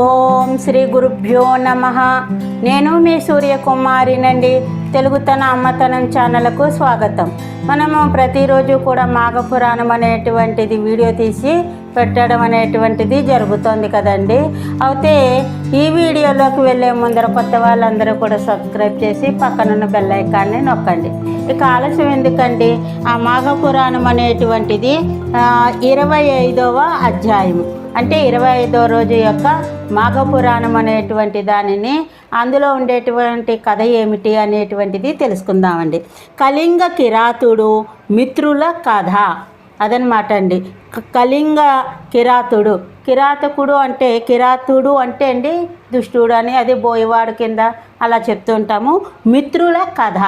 ఓం శ్రీ గురుభ్యో నమ. నేను మీ సూర్యకుమారినండి తెలుగుతన అమ్మతనం ఛానల్కు స్వాగతం. మనము ప్రతిరోజు కూడా మాఘపురాణం అనేటువంటిది వీడియో తీసి పెట్టడం అనేటువంటిది జరుగుతోంది కదండి. అయితే ఈ వీడియోలోకి వెళ్ళే ముందర కొత్త వాళ్ళందరూ కూడా సబ్స్క్రైబ్ చేసి పక్కనున్న బెల్ ఐకాన్ని నొక్కండి. ఇక ఆలస్యం ఎందుకండి? ఆ మాఘపురాణం అనేటువంటిది ఇరవై ఐదవ అధ్యాయము. అంటే ఇరవై ఐదో రోజు యొక్క మాఘపురాణం అనేటువంటి దానిని అందులో ఉండేటువంటి కథ ఏమిటి అనేటువంటిది తెలుసుకుందామండి. కళింగ కిరాతుడు మిత్రుల కథ అదనమాట అండి. కళింగ కిరాతుడు. కిరాతకుడు అంటే కిరాతుడు అంటే అండి దుష్టుడు అని అది బోయవాడు కింద అలా చెప్తుంటాము. మిత్రుల కథ.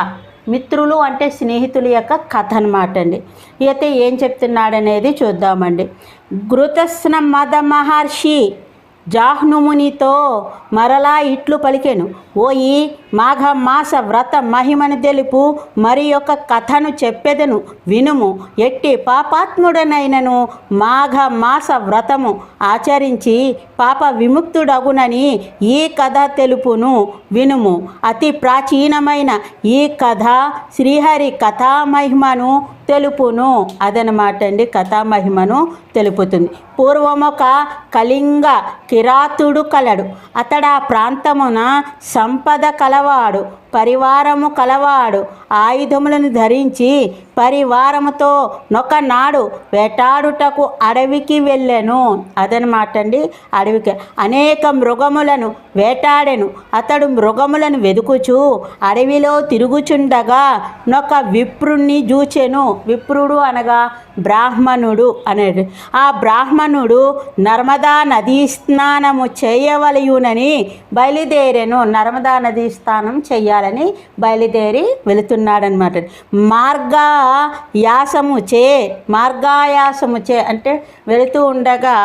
మిత్రులు అంటే స్నేహితుల యొక్క కథ అనమాట అండి అయితే ఏం చెప్తున్నాడనేది చూద్దామండి. గృతస్న మద మహర్షి జాహ్నుమునితో మరలా ఇట్లు పలికెను. ఓయి మాఘ మాస వ్రత మహిమను తెలుపు మరి యొక్క కథను చెప్పెదను. వినుము ఎట్టి పాపాత్ముడనైనను మాఘ మాస వ్రతము ఆచరించి పాప విముక్తుడగునని ఈ కథ తెలుపును. వినుము అతి ప్రాచీనమైన ఈ కథ శ్రీహరి కథా మహిమను తెలుపును. అదనమాట అండి కథామహిమను తెలుపుతుంది. పూర్వమొక కళింగ కిరాతుడు కలడు. అతడు ఆ ప్రాంతమున సంపద కలవాడు. పరివారము కలవాడు. ఆయుధములను ధరించి పరివారముతో నొకనాడు వేటాడుటకు అడవికి వెళ్ళెను. అదనమాట అండి అడవికి అనేక మృగములను వేటాడెను. అతడు మృగములను వెదుకుచు అడవిలో తిరుగుచుండగా నొక విప్రుణ్ణి చూచెను విప్రుడు అనగా బ్రాహ్మణుడు అనేది. ఆ బ్రాహ్మణుడు నర్మదా నదీ స్నానము చేయవలయునని బయలుదేరెను. నర్మదా నదీ స్నానం చేయాలని బయలుదేరి వెళుతున్నాడనమాట మార్గా యాసము చే మార్గాయాసము చే అంటే వెళుతూ ఉండగా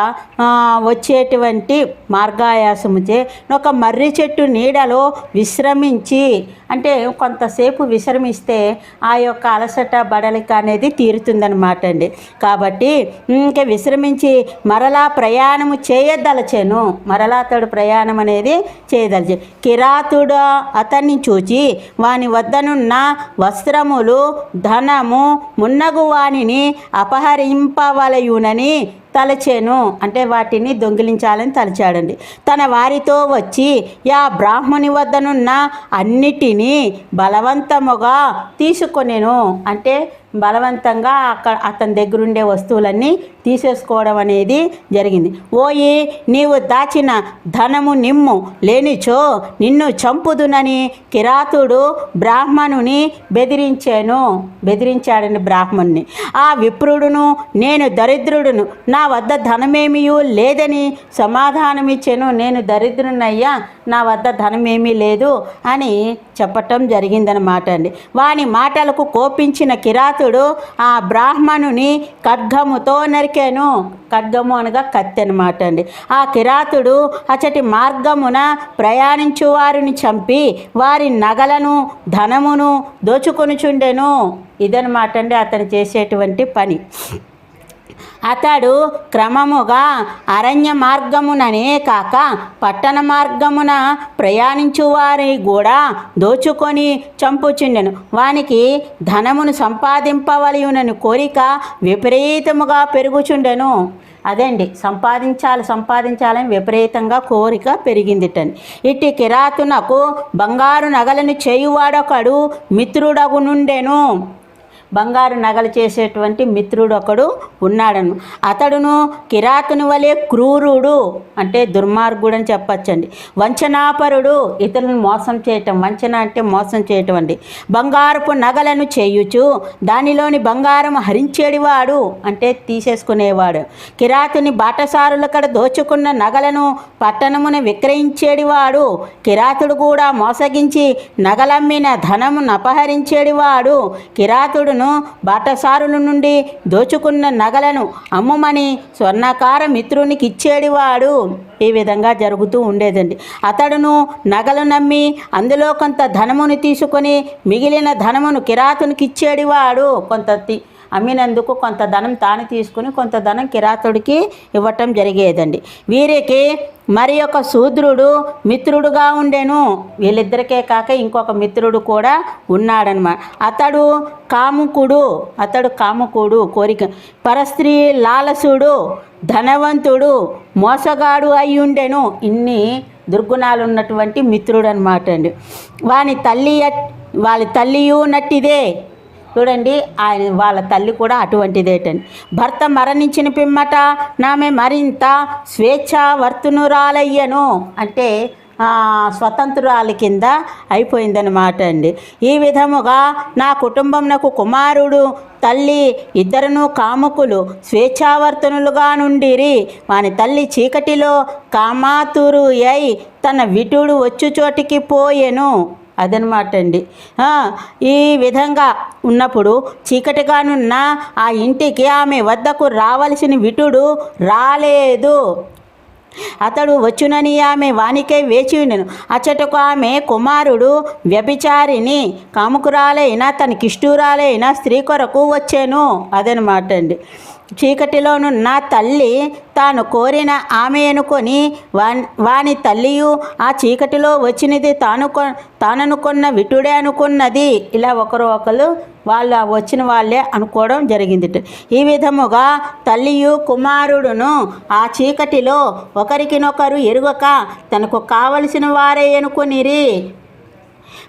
వచ్చేటువంటి మార్గాయాసము చే ఒక మర్రి చెట్టు నీడలో విశ్రమించి అంటే కొంతసేపు విశ్రమిస్తే ఆ యొక్క అలసట బడలిక అనేది తీరుతుందనమాట అండి. కాబట్టి ఇంకా విశ్రమించి మరలా ప్రయాణము చేయదలచెను. మరలా అతడు ప్రయాణం అనేది చేయదలచే. కిరాతుడు అతన్ని చూచి వాని వద్దనున్న వస్త్రములు ధనము మున్నగు వానిని అపహరింపవలయునని తలచేను అంటే వాటిని దొంగిలించాలని తలచాడండి. తన వారితో వచ్చి యా బ్రాహ్మణి వద్దనున్న అన్నిటినీ బలవంతముగా తీసుకొనెను. అంటే బలవంతంగా అక్కడ అతని దగ్గర ఉండే వస్తువులన్నీ తీసేసుకోవడం అనేది జరిగింది. ఓయి నీవు దాచిన ధనము నిమ్ము లేనిచో నిన్ను చంపుదునని కిరాతుడు బ్రాహ్మణుని బెదిరించాను. బెదిరించాడని బ్రాహ్మణ్ణి ఆ విప్రుడును నేను దరిద్రుడును నా వద్ద ధనమేమియూ లేదని సమాధానమిచ్చాను. నేను దరిద్రునయ్యా నా వద్ద ధనమేమీ లేదు అని చెప్పటం జరిగిందనమాట అండి. వాని మాటలకు కోపించిన కిరాతుడు ఆ బ్రాహ్మణుని ఖడ్గముతో నరికాను. ఖడ్గము అనగా కత్తి అనమాట అండి. ఆ కిరాతుడు అచటి మార్గమున ప్రయాణించు వారిని చంపి వారి నగలను ధనమును దోచుకొనుచుండెను. ఇదనమాట అండి అతను చేసేటువంటి పని. అతడు క్రమముగా అరణ్య మార్గముననే కాక పట్టణ మార్గమున ప్రయాణించువారి కూడా దోచుకొని చంపుచుండెను. వానికి ధనమును సంపాదింపవలయునని కోరిక విపరీతముగా పెరుగుచుండెను. అదండి సంపాదించాలి సంపాదించాలని విపరీతంగా కోరిక పెరిగిందిటని. ఇట్టి కిరాతునకు బంగారు నగలను చేయువాడొకడు మిత్రుడగు నుండెను బంగారు నగలు చేసేటువంటి మిత్రుడు ఒకడు ఉన్నాడను. అతడును కిరాతుని వలె క్రూరుడు అంటే దుర్మార్గుడు అని చెప్పచ్చండి. వంచనాపరుడు ఇతరులను మోసం చేయటం వంచన అంటే మోసం చేయటం అండి బంగారపు నగలను చేయుచు దానిలోని బంగారం హరించేడివాడు అంటే తీసేసుకునేవాడు. కిరాతుని బాటసారుల కడ దోచుకున్న నగలను పట్టణమును విక్రయించేడివాడు. కిరాతుడు కూడా మోసగించి నగలమ్మిన ధనమును అపహరించేడివాడు. కిరాతుడు నగలను బాటసారుల నుండి దోచుకున్న నగలను అమ్మమని స్వర్ణకార మిత్రునికి ఇచ్చేడివాడు. ఈ విధంగా జరుగుతూ ఉండేదండి. అతడును నగలు నమ్మి అందులో కొంత ధనమును తీసుకొని మిగిలిన ధనమును కిరాతునికి ఇచ్చేడివాడు కొంత అమ్మినందుకు కొంత ధనం తాను తీసుకుని కొంత ధనం కిరాతుడికి ఇవ్వటం జరిగేదండి. వీరికి మరి ఒక శూద్రుడు మిత్రుడుగా ఉండెను. వీళ్ళిద్దరికే కాక ఇంకొక మిత్రుడు కూడా ఉన్నాడనమాట అతడు కాముకుడు అతడు కాముకుడు కోరిక. పరస్త్రీ లాలసుడు ధనవంతుడు మోసగాడు అయి ఉండెను. ఇన్ని దుర్గుణాలు ఉన్నటువంటి మిత్రుడు అనమాట అండి. వాని తల్లి అట్- వాళ్ళ తల్లియు నట్టిదే. చూడండి ఆయన వాళ్ళ తల్లి కూడా అటువంటిదేటండి భర్త మరణించిన పిమ్మట నామె మరింత స్వేచ్ఛావర్తునురాలయ్యను అంటే స్వతంత్రురాలి కింద అయిపోయిందనమాట అండి. ఈ విధముగా నా కుటుంబం నాకు కుమారుడు తల్లి ఇద్దరును కాముకులు స్వేచ్ఛావర్తనులుగా నుండిరి. వాని తల్లి చీకటిలో కామాతురు అయి తన విటుడు వచ్చు చోటికి పోయెను. అదనమాట అండి ఈ విధంగా ఉన్నప్పుడు చీకటిగానున్న ఆ ఇంటికి ఆమె వద్దకు రావలసిన విటుడు రాలేదు. అతడు వచ్చునని ఆమె వానికే వేచి ఉండెను. అచ్చటకు ఆమె కుమారుడు వ్యభిచారిని కాముకురాలైన తనకిష్టురాలైన స్త్రీ కొరకు వచ్చాను. అదనమాట అండి చీకటిలోనున్న తల్లి తాను కోరిన ఆమె అనుకొని వాని వాని తల్లియు ఆ చీకటిలో వచ్చినది తాను కొ తాననుకున్న విటుడే అనుకున్నది. ఇలా ఒకరు ఒకరు వాళ్ళు వచ్చిన వాళ్ళే అనుకోవడం జరిగింది ఈ విధముగా తల్లియు కుమారుడును ఆ చీకటిలో ఒకరికినొకరు ఎరుగక తనకు కావలసిన వారే అనుకునిరి.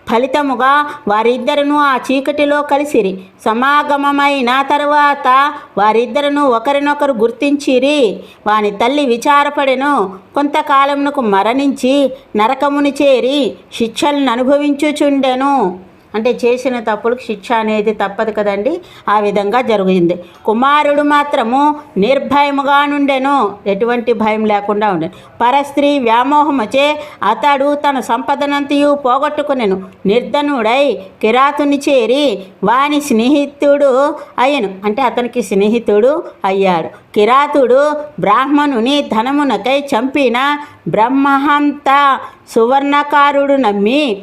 ఫలితముగా వారిద్దరును ఆ చీకటిలో కలిసిరి. సమాగమమైన తరువాత వారిద్దరును ఒకరినొకరు గుర్తించిరి. వాని తల్లి విచారపడెను. కొంతకాలమునకు మరణించి నరకముని చేరి శిక్షలను అనుభవించుచుండెను. అంటే చేసిన తప్పులకు శిక్ష అనేది తప్పదు కదండి. ఆ విధంగా జరిగింది. కుమారుడు మాత్రము నిర్భయముగా నుండెను. ఎటువంటి భయం లేకుండా ఉండెను. పరస్త్రీ వ్యామోహముచే అతడు తన సంపదనంతయు పోగొట్టుకునెను. నిర్ధనుడై కిరాతుని చేరి వాని స్నేహితుడు అయ్యను. అంటే అతనికి స్నేహితుడు అయ్యాడు. కిరాతుడు బ్రాహ్మణుని ధనమునకై చంపిన బ్రహ్మహంత సువర్ణకారుడు నమ్మి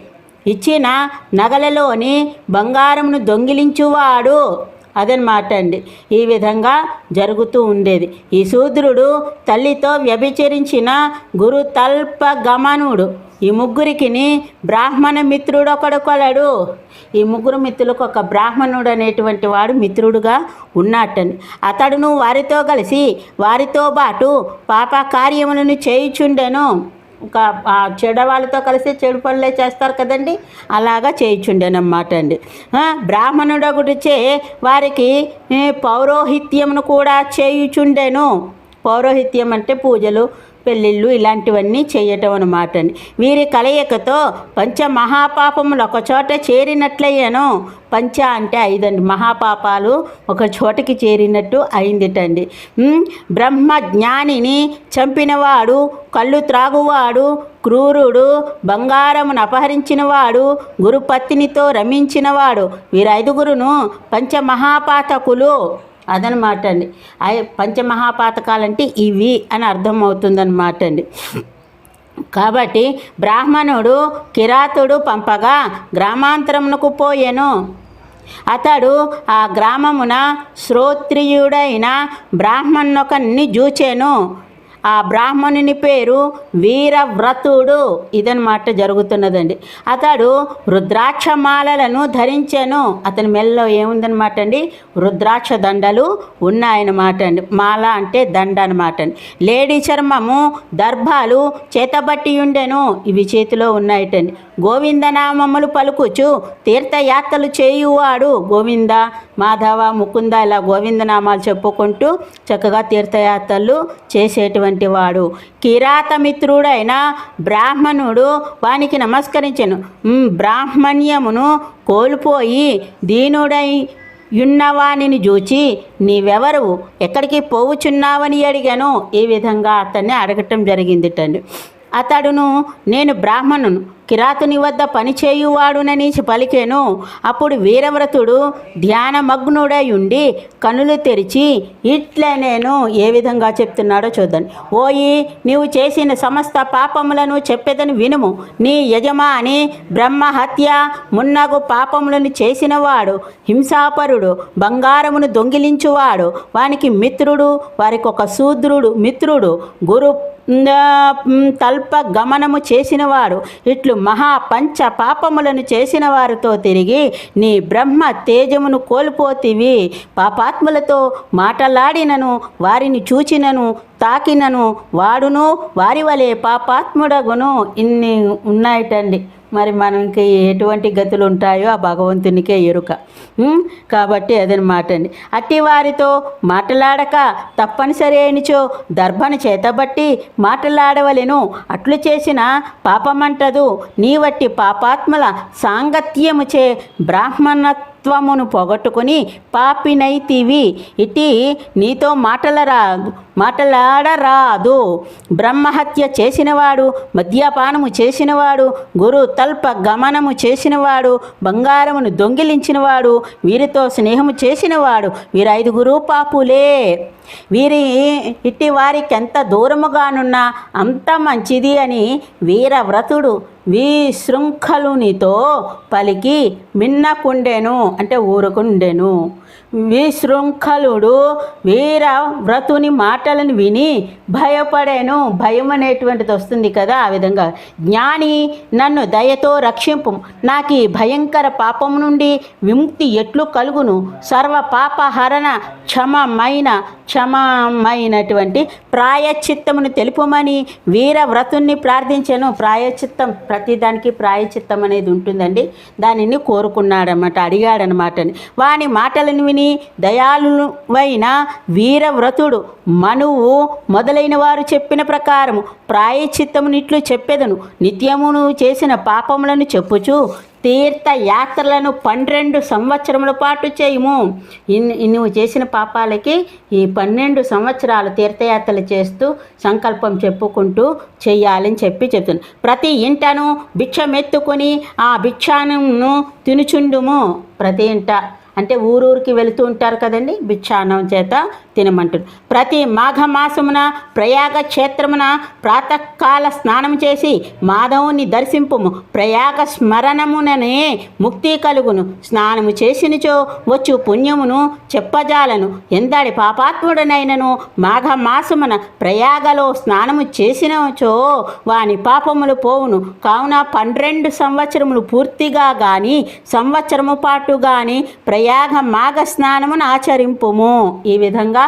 ఇచ్చిన నగలలోని బంగారమును దొంగిలించువాడు. అదనమాట అండి ఈ విధంగా జరుగుతూ ఉండేది. ఈ శూద్రుడు తల్లితో వ్యభిచరించిన గురు తల్ప గమనుడు ఈ ముగ్గురికిని బ్రాహ్మణ మిత్రుడు ఒకడు కొలడు. ఈ ముగ్గురు మిత్రులకు ఒక బ్రాహ్మణుడు అనేటువంటి వాడు మిత్రుడుగా ఉన్నట్టని అతడును వారితో కలిసి వారితో పాటు పాప కార్యములను చేయుచుండెను. చెడు వాళ్ళతో కలిసి చెడు పనులే చేస్తారు కదండి. అలాగా చేయించుండేనమాట అండి. బ్రాహ్మణుడు గురిచే వారికి పౌరోహిత్యమును కూడా చేయుచుండెను. పౌరోహిత్యం అంటే పూజలు పెళ్ళిళ్ళు ఇలాంటివన్నీ చేయటం అనమాట అండి. వీరి కలయికతో పంచ మహాపాపములు ఒక చోట చేరినట్లయ్యాను. పంచ అంటే ఐదండి. మహాపాపాలు ఒక చోటకి చేరినట్టు అయిందిటండి. బ్రహ్మ జ్ఞానిని చంపినవాడు కళ్ళు త్రాగువాడు క్రూరుడు బంగారమును అపహరించినవాడు గురుపత్నితో రమించినవాడు. వీరైదుగురును పంచమహాపాతకులు అదనమాట అండి. పంచమహాపాతకాలంటే ఇవి అని అర్థమవుతుందన్నమాట అండి. కాబట్టి బ్రాహ్మణుడు కిరాతుడు పంపగా గ్రామాంతరమునకు పోయెను. అతడు ఆ గ్రామమున శ్రోత్రియుడైన బ్రాహ్మణొకన్ని జూచెను. ఆ బ్రాహ్మణుని పేరు వీరవ్రతుడు ఇదనమాట జరుగుతున్నదండి. అతడు రుద్రాక్ష మాలలను ధరించాను. అతని మెల్లో ఏముందనమాట అండి రుద్రాక్ష దండలు ఉన్నాయన్నమాట అండి మాల అంటే దండ అనమాట అండి లేడీ చర్మము దర్భాలు చేతబట్టి ఉండెను ఇవి చేతిలో ఉన్నాయటండి. గోవిందనామములు పలుకుచు తీర్థయాత్రలు చేయువాడు గోవింద మాధవ ముకుంద ఇలా గోవిందనామాలు చెప్పుకుంటూ చక్కగా తీర్థయాత్రలు చేసేటువంటి వాడు. కిరాతమిత్రుడైన బ్రాహ్మణుడు వానికి నమస్కరించను. బ్రాహ్మణ్యమును కోల్పోయి దీనుడై యున్నవాణిని చూచి నీవెవరు ఎక్కడికి పోవుచున్నావని అడిగాను. ఈ విధంగా అతన్ని అడగటం జరిగిందిటండి. అతడును నేను బ్రాహ్మణును కిరాతుని వద్ద పనిచేయువాడునని పలికెను. అప్పుడు వీరవ్రతుడు ధ్యానమగ్నుడై ఉండి కనులు తెరిచి ఇట్లే నేను ఏ విధంగా చెప్తున్నాడో చూద్దాను ఓయి నీవు చేసిన సమస్త పాపములను చెప్పేదని వినుము. నీ యజమాని బ్రహ్మహత్య మున్నగు పాపములను చేసినవాడు హింసాపరుడు బంగారమును దొంగిలించువాడు వానికి మిత్రుడు వారికి ఒక శూద్రుడు మిత్రుడు గురు తల్ప గమనము చేసినవాడు ఇట్లు మహా పంచ పాపములను చేసిన వారితో తిరిగి నీ బ్రహ్మ తేజమును కోల్పోతివి. పాపాత్ములతో మాటలాడినను వారిని చూచినను తాకినను వాడును వారి వలె పాపాత్ముడగును. ఇన్ని ఉన్నాయటండి. మరి మనకి ఎటువంటి గతులు ఉంటాయో ఆ భగవంతునికే ఎరుక. కాబట్టి అదనమాట అండి అట్టి వారితో మాట్లాడక తప్పనిసరి అయినచో దర్భను చేతబట్టి మాట్లాడవలెను. అట్లు చేసిన పాపమంటదు. నీ వట్టి పాపాత్మల సాంగత్యముచే బ్రాహ్మణత్వమును పొగట్టుకొని పాపినైతివి. ఇటీ నీతో మాటలరాదు మాటలాడరాదు. బ్రహ్మహత్య చేసినవాడు మద్యపానము చేసినవాడు గురు తల్ప గమనము చేసినవాడు బంగారమును దొంగిలించినవాడు వీరితో స్నేహము చేసినవాడు వీరు ఐదుగురు పాపులే. వీరి ఇట్టి వారికి ఎంత దూరముగానున్నా అంత మంచిది అని వీరవ్రతుడు విశృంఖలునితో పలికి మిన్నకుండెను అంటే ఊరుకుండెను. విశృంఖలుడు వీరవ్రతుని మాటలను విని భయపడాను. భయం అనేటువంటిది వస్తుంది కదా ఆ విధంగా. జ్ఞాని నన్ను దయతో రక్షింపు. నాకు ఈ భయంకర పాపం నుండి విముక్తి ఎట్లు కలుగును? సర్వ పాపహరణ క్షమమైన క్షమమైనటువంటి ప్రాయచిత్తమును తెలుపమని వీరవ్రతుణ్ణి ప్రార్థించాను. ప్రాయచిత్తం ప్రతిదానికి ప్రాయచిత్తం అనేది ఉంటుందండి. దానిని కోరుకున్నాడనమాట అడిగాడనమాట వాని మాటలను విని దయాళువైన వీరవ్రతుడు మనువు మొదలైన వారు చెప్పిన ప్రకారము ప్రాయచిత్తమునిట్లు చెప్పెదను. నిత్యమును చేసిన పాపములను చెప్పుచు తీర్థయాత్రలను పన్నెండు సంవత్సరముల పాటు చేయము. ఇన్ నువ్వు చేసిన పాపాలకి ఈ పన్నెండు సంవత్సరాలు తీర్థయాత్రలు చేస్తూ సంకల్పం చెప్పుకుంటూ చేయాలని చెప్పి చెప్తుంది ప్రతి ఇంటను భిక్షమెత్తుకొని ఆ భిక్షానమును తినుచుండుము. ప్రతి ఇంట అంటే ఊరూరికి వెళుతూ ఉంటారు కదండి భిక్షాన్నం చేత. తినమంటుంది ప్రతి మాఘమాసమున ప్రయాగ క్షేత్రమున ప్రాతకాల స్నానం చేసి మాధవుని దర్శింపుము. ప్రయాగ స్మరణముననే ముక్తి కలుగును. స్నానము చేసినచో వచ్చు పుణ్యమును చెప్పజాలను. ఎందడి పాపాత్ముడనైనను మాఘమాసమున ప్రయాగలో స్నానము చేసినచో వాని పాపములు పోవును. కావున పన్నెండు సంవత్సరములు పూర్తిగా గాని సంవత్సరము పాటు గాని ప్రయాగ మాఘ స్నానమును ఆచరింపుము. ఈ విధంగా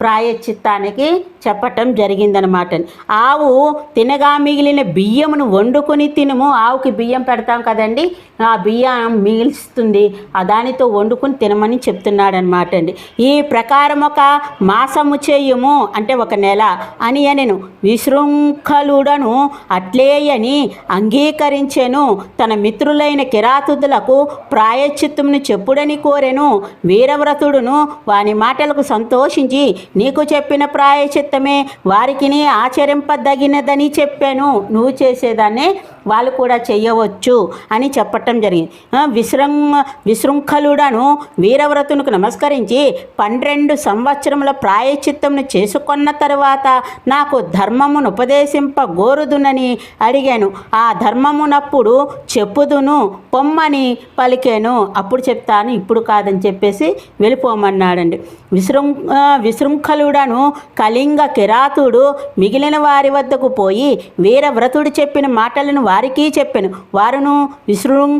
ప్రాయశ్చిత్తానికి చెప్పటం జరిగిందనమాట. ఆవు తినగా మిగిలిన బియ్యమును వండుకొని తినము. ఆవుకి బియ్యం పెడతాం కదండి. ఆ బియ్యం మిగిలిస్తుంది. ఆ దానితో వండుకొని తినమని చెప్తున్నాడనమాట. అండి ఈ ప్రకారం ఒక మాసము చేయము అంటే ఒక నెల అని అనెను. విశృంఖలుడను అట్లే అని అంగీకరించెను. తన మిత్రులైన కిరాతుదులకు ప్రాయశ్చిత్తమును చెప్పుడని కోరెను. వీరవ్రతుడును వాని మాటలకు సంతోషించి నీకు చెప్పిన ప్రాయచిత్తమే వారికి ఆచరింపదగినదని చెప్పాను. నువ్వు చేసేదాన్ని వాళ్ళు కూడా చేయవచ్చు అని చెప్పటం జరిగింది. విశృం విశృంఖలుడను వీరవ్రతునికి నమస్కరించి పన్నెండు సంవత్సరముల ప్రాయచిత్తమును చేసుకున్న తర్వాత నాకు ధర్మమును ఉపదేశింప గోరుదునని అడిగాను. ఆ ధర్మమునప్పుడు చెప్పుదును పొమ్మని పలికాను. అప్పుడు చెప్తాను ఇప్పుడు కాదని చెప్పేసి వెళ్ళిపోమన్నాడండి. విశృం విశృం శృంఖలుడను కళింగ కిరాతుడు మిగిలిన వారి వద్దకు పోయి వీరవ్రతుడు చెప్పిన మాటలను వారికి చెప్పాను. వారును విశృం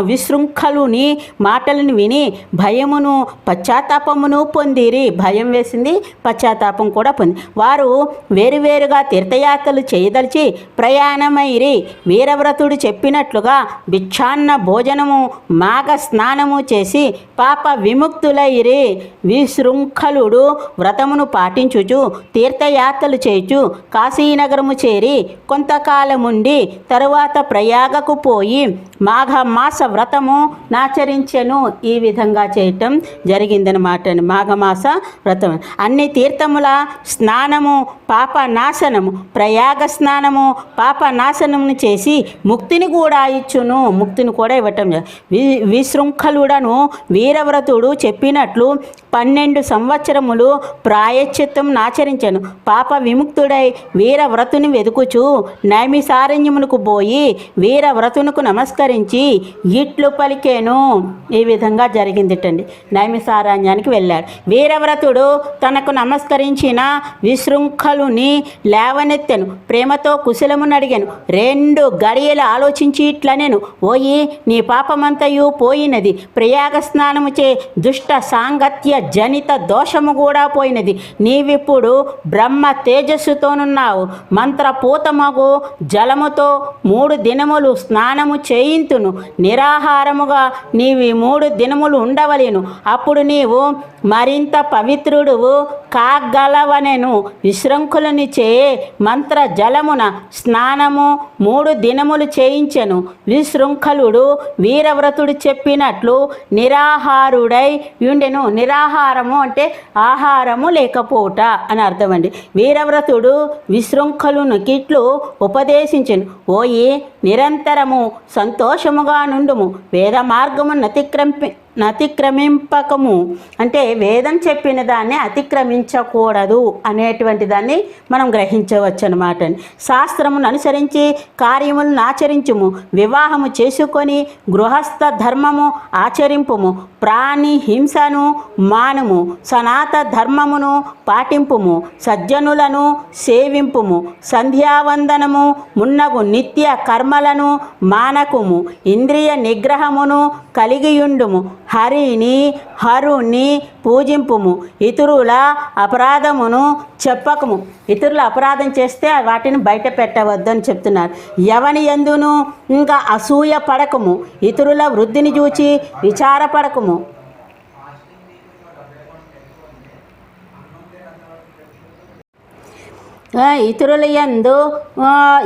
విశృంఖలుని మాటలను విని భయమును పశ్చాత్తాపమును పొందిరి. భయం వేసింది పశ్చాత్తాపం కూడా పొంది. వారు వేరువేరుగా తీర్థయాత్రలు చేయదలిచి ప్రయాణమైరి. వీరవ్రతుడు చెప్పినట్లుగా భిక్షాన్న భోజనము మాఘ స్నానము చేసి పాప విముక్తులైరి. విశృంఖలుడు వ్రతమును పాటించుచు తీర్థయాత్రలు చేయుచు కాశీనగరము చేరి కొంతకాలముండి తరువాత ప్రయాగకు పోయి మాఘ మాస వ్రతము నాచరించెను ఈ విధంగా చేయటం జరిగిందనమాట మాఘమాస వ్రతం. అన్ని తీర్థముల స్నానము పాప నాశనము ప్రయాగ స్నానము పాప నాశనమును చేసి ముక్తిని కూడా ఇచ్చును. ముక్తిని కూడా ఇవ్వటం వి విశృంఖలుడను వీరవ్రతుడు చెప్పినట్లు పన్నెండు సంవత్సరములు ప్రాయశ్చిత్తం నాచరించను. పాప విముక్తుడై వీరవ్రతుని వెతుకుచు నైమిసారణ్యమునకు పోయి వీరవ్రతునకు నమస్కరించి ఇట్లు పలికేను ఈ విధంగా జరిగిందిటండి. నైమిసారాణ్యానికి వెళ్ళాడు. వీరవ్రతుడు తనకు నమస్కరించిన విశృంఖలుని లేవనెత్తెను ప్రేమతో కుశలమును అడిగాను. రెండు గడియలు ఆలోచించి ఇట్లనెను ఓయి నీ పాపమంతయు పోయినది. ప్రయాగ స్నానము చే దుష్ట సాంగత్య జనిత దోషము కూడా పోయినది. నీవిప్పుడు బ్రహ్మ తేజస్సుతోనున్నావు. మంత్రపూతమగు జలముతో మూడు దినములు స్నానము చేయింతును. నిరాహారముగా నీవి మూడు దినములు ఉండవలేను. అప్పుడు నీవు మరింత పవిత్రుడువు కాగలవనెను. విశృంఖులని చే మంత్ర జలమున స్నానము మూడు దినములు చేయించెను. విశృంఖలుడు వీరవ్రతుడు చెప్పినట్లు నిరాహారుడై ఉండెను నిరాహారము అంటే ఆహారము లేకపోవుట అని అర్థం అండి. వీరవ్రతుడు విశృంఖలును కిట్లు ఉపదేశించెను. ఓయి నిరంతరము సంతోషముగా నుండుము వేద మార్గము అతిక్రమి నతిక్రమింపకము. అంటే వేదం చెప్పిన దాన్ని అతిక్రమించకూడదు అనేటువంటి దాన్ని మనం గ్రహించవచ్చు అనమాట శాస్త్రమును అనుసరించి కార్యములను ఆచరించుము. వివాహము చేసుకొని గృహస్థ ధర్మము ఆచరింపుము. ప్రాణి హింసను మానము. సనాత ధర్మమును పాటింపుము. సజ్జనులను సేవింపుము. సంధ్యావందనము మున్నగు నిత్య కర్మలను మానకుము. ఇంద్రియ నిగ్రహమును కలిగియుండుము. హరిని హరుణ్ణి పూజింపుము. ఇతరుల అపరాధమును చెప్పకము. ఇతరుల అపరాధం చేస్తే వాటిని బయట పెట్టవద్దని చెప్తున్నారు. ఎవని ఎందును? ఇంకా అసూయ పడకము. ఇతరుల వృద్ధిని చూచి విచారపడకము. ఇతరుల యందు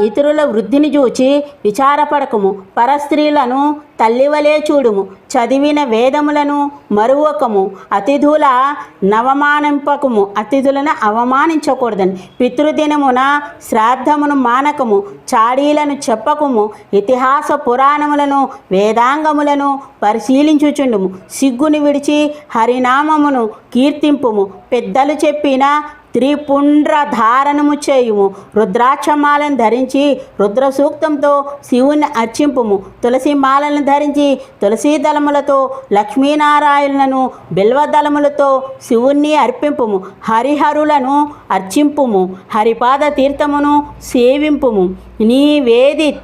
ఇతరుల వృద్ధిని చూచి విచారపడకము. పరస్త్రీలను తల్లివలే చూడుము. చదివిన వేదములను మరువకము. అతిథుల నవమానింపకము. అతిథులను అవమానించకూడదని. పితృదినమున శ్రాద్ధమును మానకము. చాడీలను చెప్పకము. ఇతిహాస పురాణములను వేదాంగములను పరిశీలించుచుండుము. సిగ్గుని విడిచి హరినామమును కీర్తింపుము. పెద్దలు చెప్పిన త్రిపుండ్ర ధారణము చేయుము. రుద్రాక్షమాలను ధరించి రుద్ర సూక్తంతో శివుని అర్చింపుము. తులసి మాలను ధరించి తులసీ దళములతో లక్ష్మీనారాయణులను బిల్వదళములతో శివుణ్ణి అర్పింపుము. హరిహరులను అర్చింపుము. హరిపాద తీర్థమును సేవింపుము. నీవేది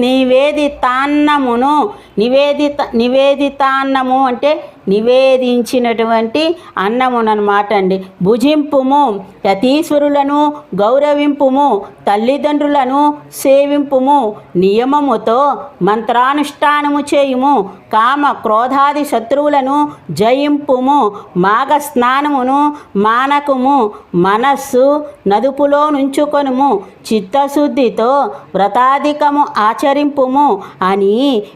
నివేదితాన్నమును నివేదిత నివేదితాన్నము అంటే నివేదించినటువంటి అన్నమునమాట అండి. భుజింపుము యతీశ్వరులను గౌరవింపుము తల్లిదండ్రులను సేవింపుము నియమముతో మంత్రానుష్ఠానము చేయుము కామ క్రోధాది శత్రువులను జయింపుము మాఘ స్నానమును మానకుము మనస్సు నదుపులో నుంచుకొనుము చిత్తశుద్ధితో వ్రతాధికము ఆచరింపుము అని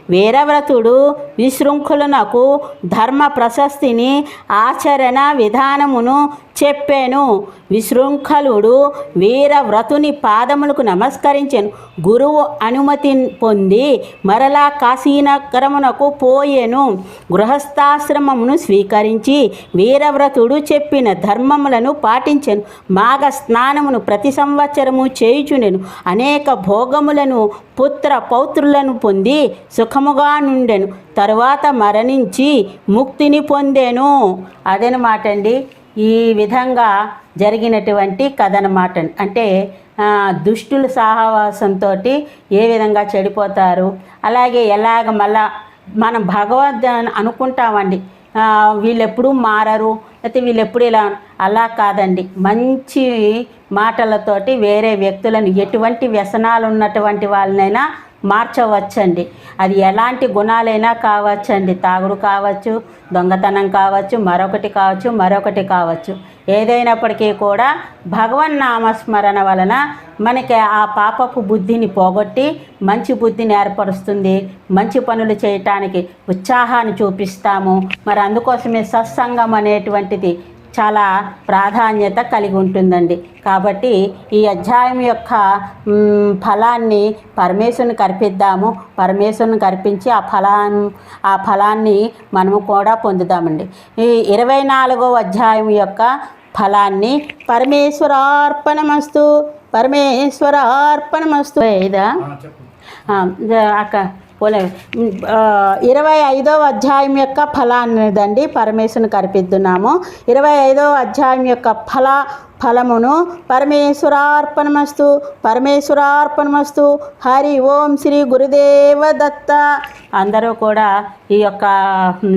వేరవ వీరవ్రతుడు విశృంఖులనకు ధర్మ ప్రశస్తిని ఆచరణ విధానమును చెప్పాను. విశృంఖలుడు వీరవ్రతుని పాదములకు నమస్కరించాను. గురువు అనుమతి పొంది మరలా కాశీనగరమునకు పోయెను. గృహస్థాశ్రమమును స్వీకరించి వీరవ్రతుడు చెప్పిన ధర్మములను పాటించాను. మాఘ స్నానమును ప్రతి సంవత్సరము చేయుచునెను అనేక భోగములను పుత్ర పౌత్రులను పొంది సుఖముగా నుండెను. తరువాత మరణించి ముక్తిని పొందాను. అదనమాట అండి ఈ విధంగా జరిగినటువంటి కథ అనమాట అంటే దుష్టుల సహవాసంతో ఏ విధంగా చెడిపోతారు? అలాగే ఎలాగ మళ్ళా మనం భగవద్ అని అనుకుంటామండి వీళ్ళెప్పుడు మారరు? అయితే వీళ్ళెప్పుడు ఇలా అలా కాదండి. మంచి మాటలతోటి వేరే వ్యక్తులను ఎటువంటి వ్యసనాలు ఉన్నటువంటి వాళ్ళనైనా మార్చవచ్చండి. అది ఎలాంటి గుణాలైనా కావచ్చండి. తాగుడు కావచ్చు దొంగతనం కావచ్చు మరొకటి కావచ్చు మరొకటి కావచ్చు. ఏదైనప్పటికీ కూడా భగవన్ నామస్మరణ వలన మనకి ఆ పాపపు బుద్ధిని పోగొట్టి మంచి బుద్ధిని ఏర్పరుస్తుంది. మంచి పనులు చేయటానికి ఉత్సాహాన్ని చూపిస్తాము. మరి అందుకోసమే సత్సంగం అనేటువంటిది చాలా ప్రాధాన్యత కలిగి ఉంటుందండి. కాబట్టి ఈ అధ్యాయం యొక్క ఫలాన్ని పరమేశ్వరుని కర్పిద్దాము పరమేశ్వరుని కర్పించి ఆ ఫలాన్ని ఆ ఫలాన్ని మనము కూడా పొందుదామండి. ఈ ఇరవై నాలుగో అధ్యాయం యొక్క ఫలాన్ని పరమేశ్వరార్పణమస్తు పరమేశ్వరార్పణమస్తు. జ- అక్క పోలే. ఇరవై ఐదవ అధ్యాయం యొక్క ఫలాన్నిదండి పరమేశ్వరుని కనిపిద్దున్నాము ఇరవై ఐదవ అధ్యాయం యొక్క ఫల ఫలమును పరమేశ్వరార్పణమస్తు పరమేశ్వరార్పణమస్తు. హరి ఓం శ్రీ గురుదేవ దత్త. అందరూ కూడా ఈ యొక్క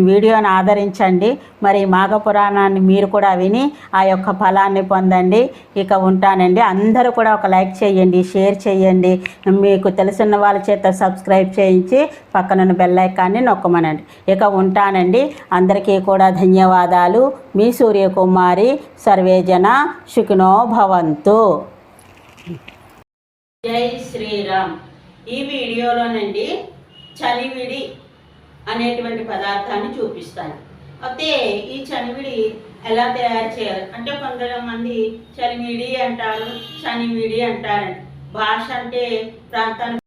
వీడియోని ఆదరించండి. మరి మాఘ పురాణాన్ని మీరు కూడా విని ఆ యొక్క ఫలాన్ని పొందండి. ఇక ఉంటానండి. అందరూ కూడా ఒక లైక్ చేయండి షేర్ చేయండి. మీకు తెలిసిన వాళ్ళ చేత సబ్స్క్రైబ్ చేయించి పక్కనున్న బెల్ ఐకాన్ని నొక్కమనండి. ఇక ఉంటానండి. అందరికీ కూడా ధన్యవాదాలు. మీ సూర్యకుమారి సర్వేజన సుఖినో భవంతు. జై శ్రీరామ్. ఈ వీడియోలోనండి చలివిడి అనేటువంటి పదార్థాన్ని చూపిస్తాను. అయితే ఈ చనివిడి ఎలా తయారు చేయాలి? అంటే కొంతమంది చలివిడి అంటారు చనివిడి అంటారండి భాష అంటే ప్రాంతానికి